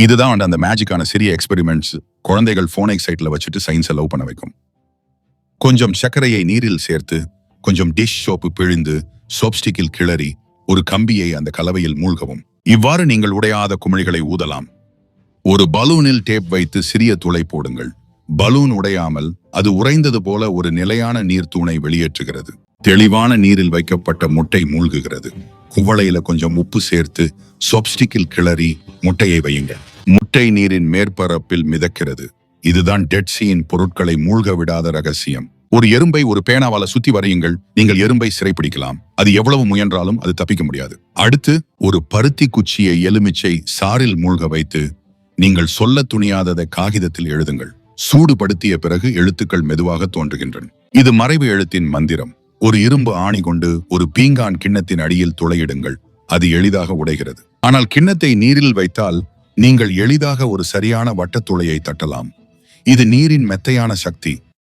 இதுதான் அந்த மேஜிக்கான சிறிய எக்ஸ்பெரிமெண்ட்ஸ் குழந்தைகள் ஃபோனை எக்ஸைட்ல வச்சுட்டு சயின்ஸை லவ் பண்ண வைக்கும். கொஞ்சம் சர்க்கரையை நீரில் சேர்த்து கொஞ்சம் டிஷ் சோப்பு பிழிந்து சோப்ஸ்டிக்கில் கிளறி ஒரு கம்பியை அந்த கலவையில் மூழ்கவும். இவ்வாறு நீங்கள் உடையாத குமிழிகளை ஊதலாம். ஒரு பலூனில் டேப் வைத்து சிறிய துளை போடுங்கள். பலூன் உடையாமல் அது உறைந்தது போல ஒரு நிலையான நீர் தூணை வெளியேற்றுகிறது. தெளிவான நீரில் வைக்கப்பட்ட முட்டை மூழ்குகிறது. குவளையில கொஞ்சம் உப்பு சேர்த்து சொப்ஸ்டிக்கில் கிளறி முட்டையை வையுங்க. முட்டை நீரின் மேற்பரப்பில் மிதக்கிறது. இதுதான் டெட்சியின் பொருட்களை மூழ்க விடாத ரகசியம். ஒரு எறும்பை ஒரு பேனாவால சுத்தி வரையுங்கள். நீங்கள் எறும்பை சிறைப்பிடிக்கலாம். அது எவ்வளவு முயன்றாலும் அது தப்பிக்க முடியாது. அடுத்து ஒரு பருத்தி குச்சியை எலுமிச்சை சாறில் மூழ்க வைத்து நீங்கள் சொல்ல துணியாததை காகிதத்தில் எழுதுங்கள். சூடுபடுத்திய பிறகு எழுத்துக்கள் மெதுவாக தோன்றுகின்றன. இது மறைவு எழுத்தின் மந்திரம். ஒரு இரும்பு ஆணி கொண்டு ஒரு பீங்கான் கிண்ணத்தின் அடியில் துளையிடுங்கள். அது எளிதாக உடைகிறது. ஆனால் கிண்ணத்தை நீரில் வைத்தால் நீங்கள் எளிதாக ஒரு சரியான வட்டத்துளையை தட்டலாம். இது நீரின் மெத்தையான சக்தி.